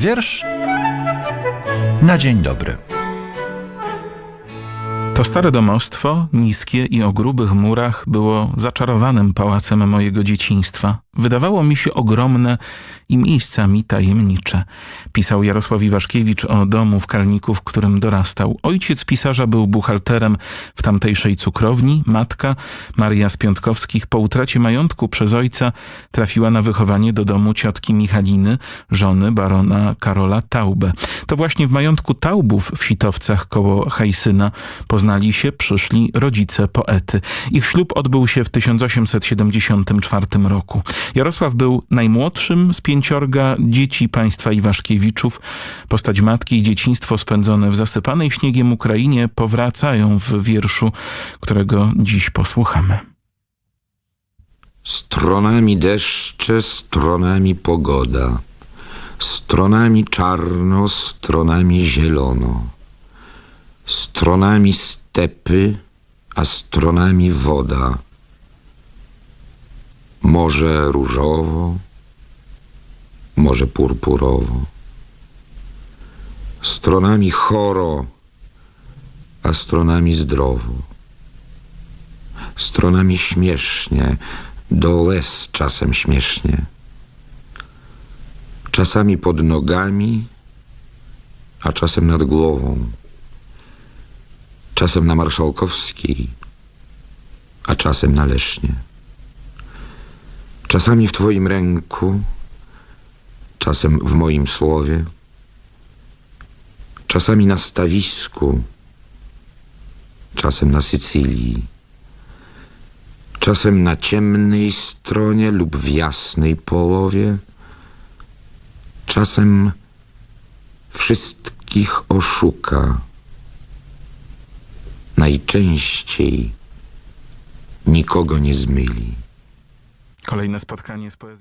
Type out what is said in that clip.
Wiersz na dzień dobry. To stare domostwo, niskie i o grubych murach, było zaczarowanym pałacem mojego dzieciństwa. Wydawało mi się ogromne i miejscami tajemnicze. Pisał Jarosław Iwaszkiewicz o domu w Kalniku, w którym dorastał. Ojciec pisarza był buchalterem w tamtejszej cukrowni. Matka, Maria z Piątkowskich, po utracie majątku przez ojca trafiła na wychowanie do domu ciotki Michaliny, żony barona Karola Taube. To właśnie w majątku Taubów w Sitowcach koło Hajsyna poznali się przyszli rodzice poety. Ich ślub odbył się w 1874 roku. Jarosław był najmłodszym z pięciorga dzieci państwa Iwaszkiewiczów. Postać matki i dzieciństwo spędzone w zasypanej śniegiem Ukrainie powracają w wierszu, którego dziś posłuchamy. Stronami deszcze, stronami pogoda, stronami czarno, stronami zielono, stronami stepy, a stronami woda. Może różowo, może purpurowo, stronami choro, a stronami zdrowo stronami śmiesznie, do łez czasem śmiesznie. Czasami pod nogami, a czasem nad głową. Czasem na Marszałkowskiej, a czasem na Lesznie. Czasami w Twoim ręku, czasem w moim słowie. Czasami na stawisku, czasem na Sycylii. Czasem na ciemnej stronie lub w jasnej połowie. Czasem wszystkich oszuka. Najczęściej nikogo nie zmyli. Kolejne spotkanie z poezją.